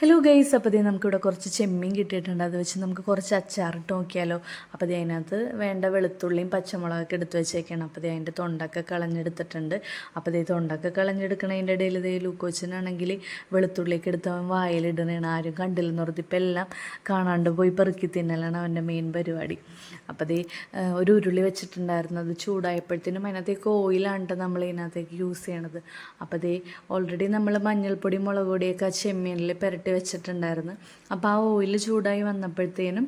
Hello guys അപ്പോൾ ഇതേ നമുക്കിവിടെ കുറച്ച് ചെമ്മീൻ കിട്ടിയിട്ടുണ്ട്. അത് വെച്ച് നമുക്ക് കുറച്ച് അച്ചാറിട്ട് നോക്കിയാലോ. അപ്പോൾ ദേ അതിനകത്ത് വേണ്ട വെളുത്തുള്ളിയും പച്ചമുളകൊക്കെ എടുത്ത് വെച്ചേക്കാണ്. അപ്പോൾ ഇത് അതിന്റെ തൊണ്ടൊക്കെ കളഞ്ഞെടുത്തിട്ടുണ്ട്. അപ്പോൾ ഇത് തൊണ്ടൊക്കെ കളഞ്ഞെടുക്കണതിന്റെ ഇടയിൽ ഇതേ ലൂക്കോച്ചനാണെങ്കിൽ വെളുത്തുള്ളിയൊക്കെ എടുത്ത് അവൻ വായിലിടണേണ് ആരും കണ്ടില്ലെന്ന് ഓർത്ത് ഇപ്പം എല്ലാം കാണാണ്ട് പോയി പെറുക്കി തിന്നലാണ് അവന്റെ മെയിൻ പരിപാടി. അപ്പോൾ ദേ ഒരു ഉരുളി വെച്ചിട്ടുണ്ടായിരുന്നു. അത് ചൂടായപ്പോഴത്തേനും അതിനകത്തേക്ക് ഓയിലാണ് നമ്മൾ ഇതിനകത്തേക്ക് യൂസ് ചെയ്യണത്. അപ്പോൾ ദേ ഓൾറെഡി നമ്മൾ മഞ്ഞൾപ്പൊടി മുളക് പൊടിയൊക്കെ ആ ചെമ്മീനിൽ പുരട്ടി വെച്ചിട്ടുണ്ടായിരുന്നു. അപ്പോൾ ആ ഓയിൽ ചൂടായി വന്നപ്പോഴത്തേനും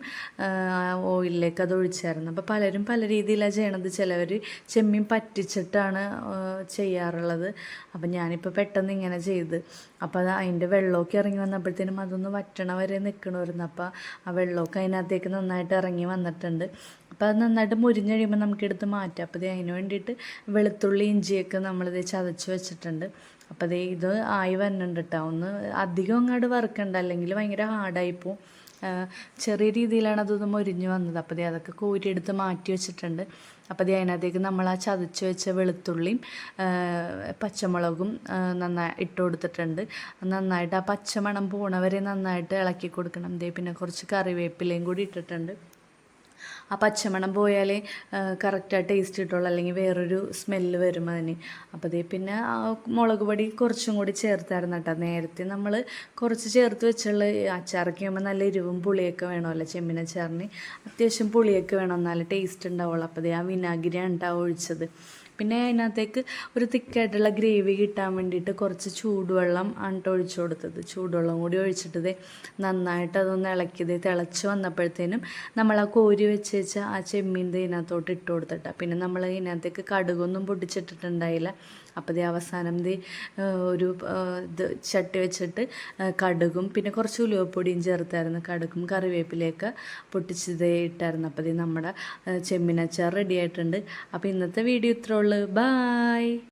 ഓയിലിലേക്ക് അത് ഒഴിച്ചായിരുന്നു. അപ്പോൾ പലരും പല രീതിയിലാണ് ചെയ്യണത്. ചിലവർ ചെമ്മീൻ പറ്റിച്ചിട്ടാണ് ചെയ്യാറുള്ളത്. അപ്പം ഞാനിപ്പോൾ പെട്ടെന്ന് ഇങ്ങനെ ചെയ്ത്. അപ്പോൾ അത് അതിന്റെ വെള്ളമൊക്കെ ഇറങ്ങി വന്നപ്പോഴത്തേനും അതൊന്ന് വറ്റണ വരെ നിൽക്കണമായിരുന്നു അപ്പോൾ ആ വെള്ളമൊക്കെ അതിനകത്തേക്ക് നന്നായിട്ട് ഇറങ്ങി വന്നിട്ടുണ്ട്. അപ്പോൾ അത് നന്നായിട്ട് മുരിഞ്ഞ് കഴിയുമ്പോൾ നമുക്കെടുത്ത് മാറ്റാം. അപ്പോൾ അതിന് വേണ്ടിയിട്ട് വെളുത്തുള്ളി ഇഞ്ചിയൊക്കെ നമ്മളിത് ചതച്ച് വെച്ചിട്ടുണ്ട്. അപ്പോൾ ദേ ഇത് ആയി വരണുണ്ട് കേട്ടോ ഒന്ന് അധികം അങ്ങോട്ട് വറുക്കണ്ട. അല്ലെങ്കിൽ ഭയങ്കര ഹാർഡായിപ്പോൾ ചെറിയ രീതിയിലാണ് അതൊന്ന് മുരിഞ്ഞ് വന്നത്. അപ്പോൾ ദേ അതൊക്കെ കോരിയെടുത്ത് മാറ്റി വെച്ചിട്ടുണ്ട്. അപ്പോൾ ദേ അതിനകത്തേക്ക് നമ്മൾ ആ ചതച്ച് വെച്ച വെളുത്തുള്ളിയും പച്ചമുളകും നന്നായി ഇട്ട് കൊടുത്തിട്ടുണ്ട്. നന്നായിട്ട് ആ പച്ചമണം പോണവരെ നന്നായിട്ട് ഇളക്കി കൊടുക്കണം. ദേ പിന്നെ കുറച്ച് കറിവേപ്പിലയും കൂടി ഇട്ടിട്ടുണ്ട്. ആ പച്ചമണം പോയാലേ കറക്റ്റ് ആ ടേസ്റ്റ് കിട്ടുള്ളൂ. അല്ലെങ്കിൽ വേറൊരു സ്മെല്ല് വരും അതിന്. അപ്പോൾ അതേ പിന്നെ ആ മുളക് പൊടി കുറച്ചും കൂടി ചേർത്തായിരുന്നു കേട്ടോ. നേരത്തെ നമ്മൾ കുറച്ച് ചേർത്ത് വെച്ചുള്ള അച്ചാറൊക്കെ ആകുമ്പോൾ നല്ല എരിവും പുളിയൊക്കെ വേണമല്ലോ ചെമ്മീനച്ചാറിന് അത്യാവശ്യം പുളിയൊക്കെ വേണം എന്നാലേ ടേസ്റ്റ് ഉണ്ടാവുള്ളൂ. അപ്പോൾ അതേ ആ വിനാഗിരിയാണ് കേട്ടോ ഒഴിച്ചത്. പിന്നെ അതിനകത്തേക്ക് ഒരു തിക്കായിട്ടുള്ള ഗ്രേവി കിട്ടാൻ വേണ്ടിയിട്ട് കുറച്ച് ചൂടുവെള്ളം ആണ് ഒഴിച്ചു കൊടുത്തത്. ചൂടുവെള്ളം കൂടി ഒഴിച്ചിട്ടത് നന്നായിട്ട് അതൊന്ന് ഇളക്കിയത് തിളച്ച് വന്നപ്പോഴത്തേനും നമ്മൾ ആ കോരി വെച്ച് വെച്ച ആ ചെമ്മീന്റെ ഇതിനകത്തോട്ട് ഇട്ട് കൊടുത്തിട്ട. പിന്നെ നമ്മൾ ഇതിനകത്തേക്ക് കടുകൊന്നും പൊട്ടിച്ചിട്ടിട്ടുണ്ടായില്ല. അപ്പോൾ ദേ അവസാനം ദേ ഒരു ഇത് ചട്ടി വെച്ചിട്ട് കടുകും പിന്നെ കുറച്ച് ഉലുവപ്പൊടിയും ചേർത്തായിരുന്നു. കടുകും കറിവേപ്പിലയൊക്കെ പൊട്ടിച്ചത് ഇട്ടായിരുന്നു. അപ്പോൾ ദേ നമ്മുടെ ചെമ്മീനച്ചാർ റെഡി ആയിട്ടുണ്ട്. അപ്പോൾ ഇന്നത്തെ വീഡിയോ ഇത്രേ ഉള്ളൂ. ബായ്